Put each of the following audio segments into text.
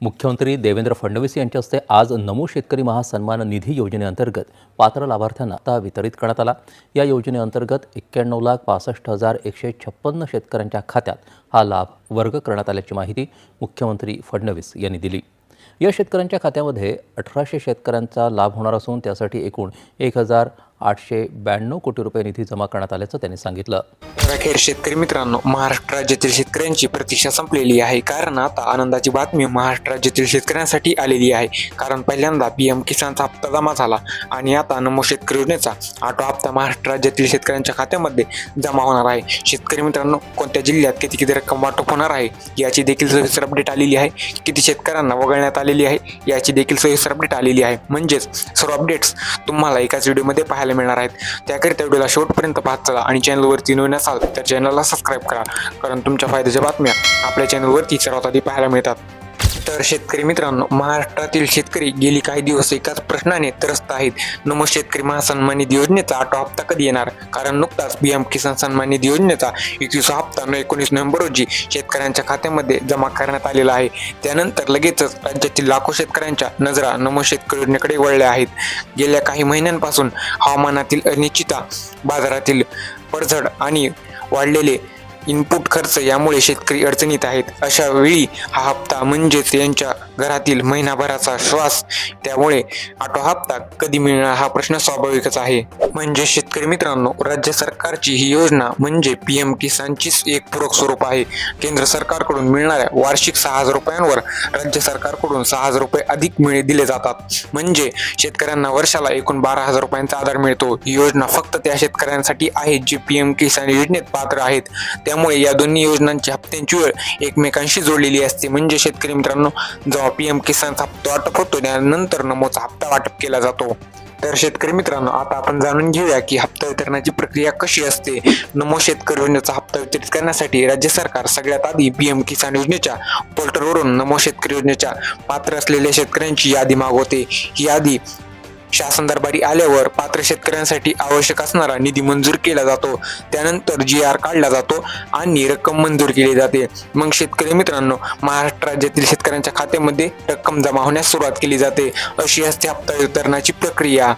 मुख्यमंत्री देवेंद्र फडणवीस यांच्या हस्ते आज नमो शेतकरी महासन्मान निधी योजनेअंतर्गत पात्र लाभार्थ्यांना आता वितरित करण्यात आला. या योजनेअंतर्गत एक्क्याण्णव लाख पासष्ट हजार एकशे छप्पन्न शेतकऱ्यांच्या खात्यात हा लाभ वर्ग करण्यात आल्याची माहिती मुख्यमंत्री फडणवीस यांनी दिली. या शेतकऱ्यांच्या खात्यामध्ये अठराशे शेतकऱ्यांचा लाभ होणार असून त्यासाठी एकूण एक हजार आठशे ब्याण्णव कोटी रुपये निधी जमा करण्यात आल्याचं त्यांनी सांगितलं. तर अखेर शेतकरी मित्रांनो महाराष्ट्र राज्यातील शेतकऱ्यांची प्रतीक्षा संपलेली आहे. कारण आता आनंदाची बातमी महाराष्ट्र राज्यातील शेतकऱ्यांसाठी आलेली आहे. कारण पहिल्यांदा पी एम किसानचा हप्ता जमा झाला आणि आता नमो शेतकरी योजनेचा आठवा हप्ता महाराष्ट्र राज्यातील शेतकऱ्यांच्या खात्यामध्ये जमा होणार आहे. शेतकरी मित्रांनो कोणत्या जिल्ह्यात किती किती रक्कम वाटप होणार आहे याची देखील सविस्तर अपडेट आलेली आहे. किती शेतकऱ्यांना वगळण्यात आलेली आहे याची देखील सविस्तर अपडेट आलेली आहे. म्हणजेच सर्व अपडेट्स तुम्हाला एकाच व्हिडिओमध्ये पाहायला मिळणार आहेत. त्याकरिता व्हिडिओला शेवटपर्यंत पाहत चला आणि चॅनलवरती नवीन असाल तर चॅनलला सबस्क्राईब करा. कारण तुमच्या फायद्याच्या बातम्या आपल्या चॅनलवरती सर्वात आधी पाहायला मिळतात. तर शेतकरी मित्रांनो महाराष्ट्रातील शेतकरी गेली काही दिवस एकाच प्रश्नाने त्रस्त आहेत. नमो शेतकरी महासन्मान निधी योजनेचा आठवा हप्ता कधी येणार? कारण नुकताच पीएम किसान सन्मान निधी योजनेचा एकवीस हप्ता न एकोणीस नोव्हेंबर रोजी शेतकऱ्यांच्या खात्यामध्ये जमा करण्यात आलेला आहे. त्यानंतर लगेचच राज्यातील लाखो शेतकऱ्यांच्या नजरा नमो शेतकरी योजनेकडे वळल्या आहेत. गेल्या काही महिन्यांपासून हवामानातील अनिश्चितता बाजारातील पडझड आणि वाढलेले इनपुट खर्च यामुळे शेतकरी अडचणीत आहेत. अशा वेळी हा हप्ता म्हणजेच यांच्या घरातील महिनाभराचा श्वास त्यामुळे आठवा हप्ता कधी मिळणार हा प्रश्न स्वाभाविकच आहे. म्हणजे शेतकरी मित्रांनो राज्य सरकारची ही योजना म्हणजे पी एम किसानचीच एक पूरक स्वरूप आहे. केंद्र सरकारकडून मिळणाऱ्या वार्षिक सहा हजार रुपयांवर राज्य सरकारकडून सहा हजार रुपये अधिक मिळे दिले जातात. म्हणजे शेतकऱ्यांना वर्षाला एकूण बारा हजार रुपयांचा आधार मिळतो. ही योजना फक्त त्या शेतकऱ्यांसाठी आहे जे पी एम किसान योजनेत पात्र आहेत. त्यामुळे या दोन्ही योजनांची हप्त्यांची वेळ एकमेकांशी जोडलेली असते. म्हणजे शेतकरी मित्रांनो जेव्हा पी एम किसानचा हप्ता वाटप होतो त्यानंतर नमोचा हप्ता वाटप केला जातो. तर शेतकरी मित्रांनो आता आपण जाणून घेऊया की हप्ता वितरणाची प्रक्रिया कशी असते. नमो शेतकरी योजनेचा हप्ता वितरित करण्यासाठी राज्य सरकार सगळ्यात आधी पीएम किसान योजनेच्या पोर्टलवरून नमो शेतकरी योजनेच्या पात्र असलेल्या शेतकऱ्यांची यादी मागवते. ही यादी शासन दरबारी आल्यावर पात्र शेतकऱ्यांसाठी आवश्यक असणारा निधी मंजूर केला जातो. त्यानंतर जी आर काढला जातो आणि रक्कम मंजूर केली जाते. मग शेतकरी मित्रांनो महाराष्ट्र राज्यातील शेतकऱ्यांच्या खात्यामध्ये रक्कम जमा होण्यास सुरुवात केली जाते. अशी असते हप्ता वितरणाची प्रक्रिया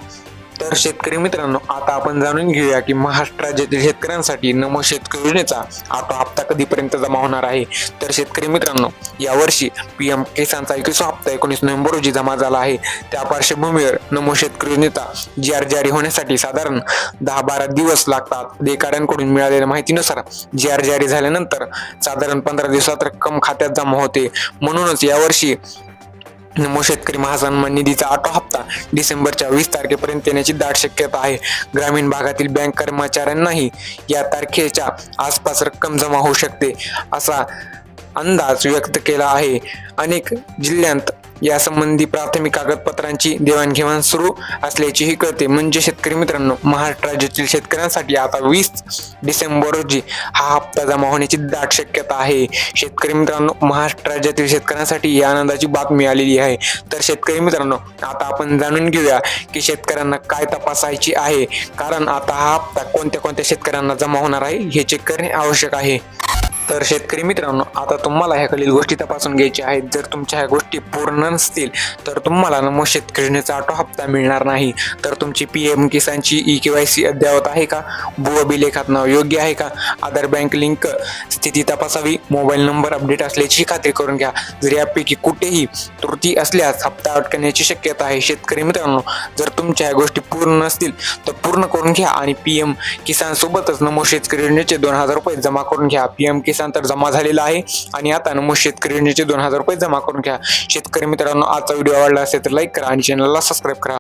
तर शेतकरी मित्रांनो आता आपण जाणून घेऊया की महाराष्ट्र राज्यातील शेतकऱ्यांसाठी नमो शेतकरी योजनेचा आता हप्ता कधीपर्यंत जमा होणार आहे? तर शेतकरी मित्रांनो यावर्षी पी एम किसानचा एकवीस हप्ता एकोणीस नोव्हेंबर रोजी जमा झाला आहे. त्या पार्श्वभूमीवर नमो शेतकरी योजनेचा जी आर जारी होण्यासाठी साधारण दहा बारा दिवस लागतात. अधिकाऱ्यांकडून मिळालेल्या माहितीनुसार जी आर जारी झाल्यानंतर साधारण पंधरा दिवसात रक्कम खात्यात जमा होते. म्हणूनच यावर्षी नमो शेतकरी महासन्मान निधीचा आटो हप्ता डिसेंबरच्या वीस तारखेपर्यंत येण्याची दाट शक्यता आहे. ग्रामीण भागातील बँक कर्मचाऱ्यांनाही या तारखेच्या आसपास रक्कम जमा होऊ शकते असा अंदाज व्यक्त केला आहे. अनेक जिल्ह्यांत यासंबंधी प्राथमिक कागदपत्रांची देवाणघेवाण सुरू असल्याचीही कळते. म्हणजे शेतकरी मित्रांनो महाराष्ट्र राज्यातील शेतकऱ्यांसाठी आता वीस डिसेंबर रोजी हा हप्ता जमा होण्याची दाट शक्यता आहे. शेतकरी मित्रांनो महाराष्ट्र राज्यातील शेतकऱ्यांसाठी ही आनंदाची बातमी आलेली आहे. तर शेतकरी मित्रांनो आता आपण जाणून घेऊया की शेतकऱ्यांना काय तपासायची आहे. कारण आता हा हप्ता कोणत्या कोणत्या शेतकऱ्यांना जमा होणार आहे हे चेक करणे आवश्यक आहे. तर शेतकरी मित्रांनो आता तुम्हाला ह्याकडील गोष्टी तपासून घ्यायच्या आहेत. जर तुमच्या ह्या गोष्टी पूर्ण नसतील तर तुम्हाला नमो शेतकऱ्यांचा ऑटो हप्ता मिळणार नाही. तर तुमची पी एम किसानची ई के वाय सी अद्ययावत आहे का? भू अभिलेखात नाव योग्य आहे का? आधार बँक लिंक स्थिती तपासावी. मोबाईल नंबर अपडेट असल्याची खात्री करून घ्या. जर यापैकी कुठेही त्रुटी असल्यास हप्ता अटकण्याची शक्यता आहे. शेतकरी मित्रांनो जर तुमच्या ह्या गोष्टी पूर्ण नसतील तर पूर्ण करून घ्या आणि पी एम किसान सोबतच नमो शेतकरी योजनेचे दोन हजार रुपये जमा करून घ्या. पी एम किसान वर्षानंतर जमा झालेला आहे. आणि आता नमो शेतकरी दोन हजार रुपये जमा करून घ्या. शेतकरी मित्रांनो आजचा व्हिडिओ आवडला असेल तर लाईक करा आणि चॅनलला सबस्क्राईब करा.